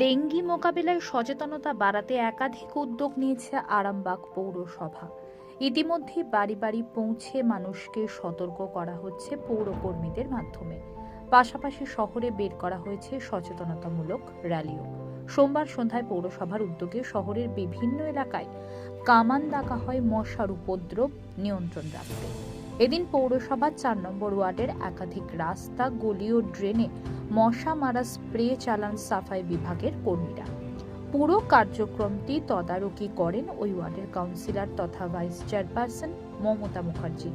Dengue মোকাবিলায় সচেতনতা বাড়াতে একাধিক উদ্যোগ নিয়েছে আরামবাগ পৌরসভা। ইতিমধ্যে বাড়ি বাড়ি পৌঁছে মানুষকে সতর্ক করা হচ্ছে পৌরকর্মীদের মাধ্যমে। পাশাপাশি শহরে বের করা হয়েছে সচেতনতামূলক র্যালিও। সোমবার সন্ধ্যায় পৌরসভার উদ্যোগে শহরের বিভিন্ন এলাকায় কামান ডাকা হয় মশার উপদ্রব নিয়ন্ত্রণ রাখতে। এদিন পৌরসভার চার নম্বর ওয়ার্ডের একাধিক রাস্তা, গলি ও ড্রেনে মশা মারা স্প্রে চালান সাফাই বিভাগের কর্মীরা। পুরো কার্যক্রমটি তদারকি করেন ওই ওয়ার্ডের কাউন্সিলর তথা ভাইস চেয়ারপারসন মমতা মুখার্জি।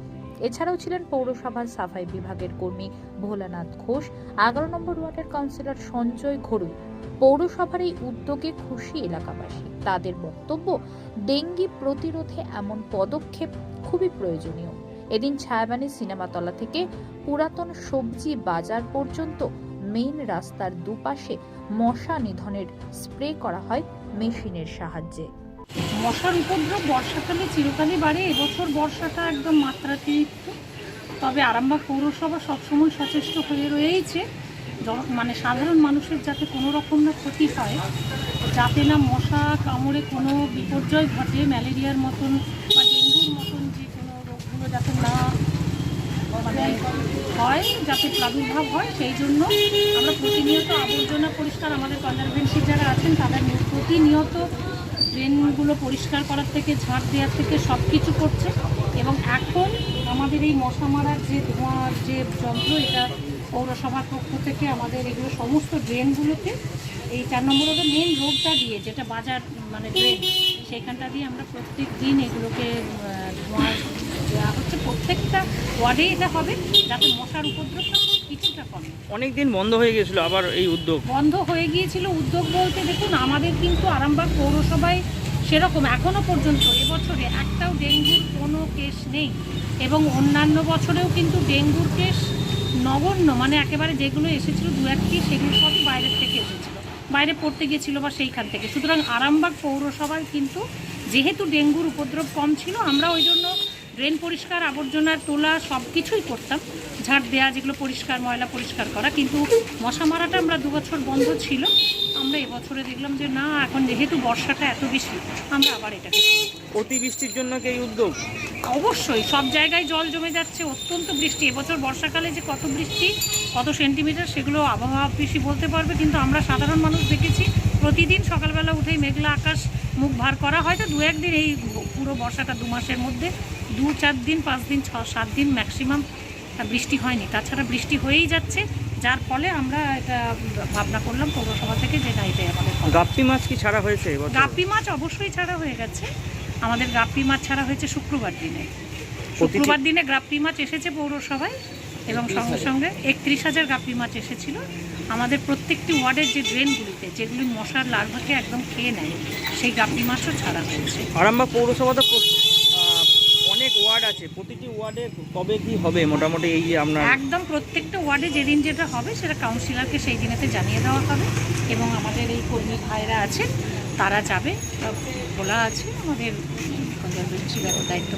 এছাড়াও ছিলেন পৌরসভার সাফাই বিভাগের কর্মী ভোলানাথ ঘোষ, এগারো নম্বর ওয়ার্ডের কাউন্সিলর সঞ্জয় ঘরুই। পৌরসভার এই উদ্যোগে খুশি এলাকাবাসী। তাদের বক্তব্য, ডেঙ্গি প্রতিরোধে এমন পদক্ষেপ খুবই প্রয়োজনীয়। এদিন ছায়াবানি সিনেমাতলা থেকে পুরাতন সবজি বাজার পর্যন্ত মেইন রাস্তার দুপাশে মশা নিধনের স্প্রে করা হয় মেশিনের সাহায্যে। মশার উপদ্রব বর্ষাকালে চিরকালই বাড়ে। এবছর বর্ষাটা একদম মাত্রাতিরিক্ত। তবে আরামবাগ পৌরসভা সবসময় সচেষ্ট হয়ে রয়েছে মানে সাধারণ মানুষের যাতে কোনো রকম না ক্ষতি হয়, যাতে না মশা কামড়ে কোনো বিপর্যয় ঘটে, ম্যালেরিয়ার মতন বা ডেঙ্গুর মতন যে কোনো রোগগুলো যাতে না মানে হয়, যাতে প্রাদুর্ভাব হয়, সেই জন্য আমরা প্রতিনিয়ত আবর্জনা পরিষ্কার আমাদের কনজারভেন্সি যারা আছেন, তাদের প্রতিনিয়ত ড্রেনগুলো পরিষ্কার করার থেকে, ঝাঁট দেওয়ার থেকে সব কিছু করছে। এবং এখন আমাদের এই মশা মারার যে ধোঁয়ার যে যন্ত্র, এটা পৌরসভার পক্ষ থেকে আমাদের এগুলো সমস্ত ড্রেনগুলোতে এই চার নম্বরের মেন রোডটা দিয়ে যেটা বাজার মানে ড্রেন সেখানটা দিয়ে আমরা প্রত্যেক দিন এগুলোকে ধোঁয়া দেওয়া হচ্ছে। প্রত্যেকটা ওয়ার্ডে এটা হবে যাতে মশার উপদ্রবটা কিছুটা কমে। অনেক দিন বন্ধ হয়ে গিয়েছিল আবার এই উদ্যোগ। বন্ধ হয়ে গিয়েছিল উদ্যোগ বলতে দেখুন আমাদের কিন্তু আরামবাগ পৌরসভায় সেরকম এখনও পর্যন্ত এবছরে একটাও ডেঙ্গুর কোনো কেস নেই। এবং অন্যান্য বছরেও কিন্তু ডেঙ্গুর কেস নগণ্য মানে একেবারে যেগুলো এসেছিল দু একটি সেগুলো সব বাইরের থেকে এসেছিল। বাইরে পড়তে গিয়েছিল বা সেইখান থেকে। সুতরাং আরামবাগ পৌরসভায় কিন্তু যেহেতু ডেঙ্গুর উপদ্রব কম ছিল, আমরা ওই জন্য ড্রেন পরিষ্কার আবর্জনার তোলা সব কিছুই করতাম। ঝাড় দেওয়া যেগুলো পরিষ্কার ময়লা পরিষ্কার করা। কিন্তু মশা মারাটা আমরা দু বছর বন্ধ ছিল। আমরা এবছরে দেখলাম যে না এখন যেহেতু বর্ষাটা এত বেশি আমরা আবার এটাকে। অতিবৃষ্টির জন্য কি এই উদ্যোগ? অবশ্যই সব জায়গায় জল জমে যাচ্ছে অত্যন্ত বৃষ্টি। এবছর বর্ষাকালে যে কত বৃষ্টি কত সেন্টিমিটার সেগুলো আবহাওয়া বেশি বলতে পারবে। কিন্তু আমরা সাধারণ মানুষ দেখেছি প্রতিদিন সকালবেলা উঠেই মেঘলা আকাশ মুখ ভার করা হয়তো দু একদিন এই পুরো বর্ষাটা দু মাসের মধ্যে দু চার দিন পাঁচ দিন ছ সাত দিন ম্যাক্সিমাম বৃষ্টি হয়নি। তাছাড়া বৃষ্টি হয়েই যাচ্ছে যার ফলে আমরা এটা ভাবনা করলাম পৌরসভা থেকে যে না এটাই আমাদের। গাপ্পি মাছ কি ছাড়া হয়েছে গাপ্পি মাছ অবশ্যই ছাড়া হয়ে গেছে। আমাদের গাপ্পি মাছ ছাড়া হয়েছে শুক্রবার দিনে। শুক্রবার দিনে গাপ্পি মাছ এসেছে পৌরসভায় এবং সঙ্গে সঙ্গে একত্রিশ হাজার গাপ্পি মাছ এসেছিল। আমাদের প্রত্যেকটি ওয়ার্ডের যে ড্রেনগুলিতে যেগুলি মশার লার্ভাকে একদম খেয়ে নেয় সেই গাপ্পি মাছও ছাড়া হয়েছে। আরামবাগ পৌরসভা তো অনেক ওয়ার্ড আছে, প্রতিটি ওয়ার্ডে কবে কি হবে? মোটামুটি এই যে আপনার একদম প্রত্যেকটা ওয়ার্ডে যেদিন যেটা হবে সেটা কাউন্সিলরকে সেই দিনেতে জানিয়ে দেওয়া হবে এবং আমাদের এই কর্মী ভাইরা আছেন, তারা যাবে বলা আছে, আমাদের দায়িত্ব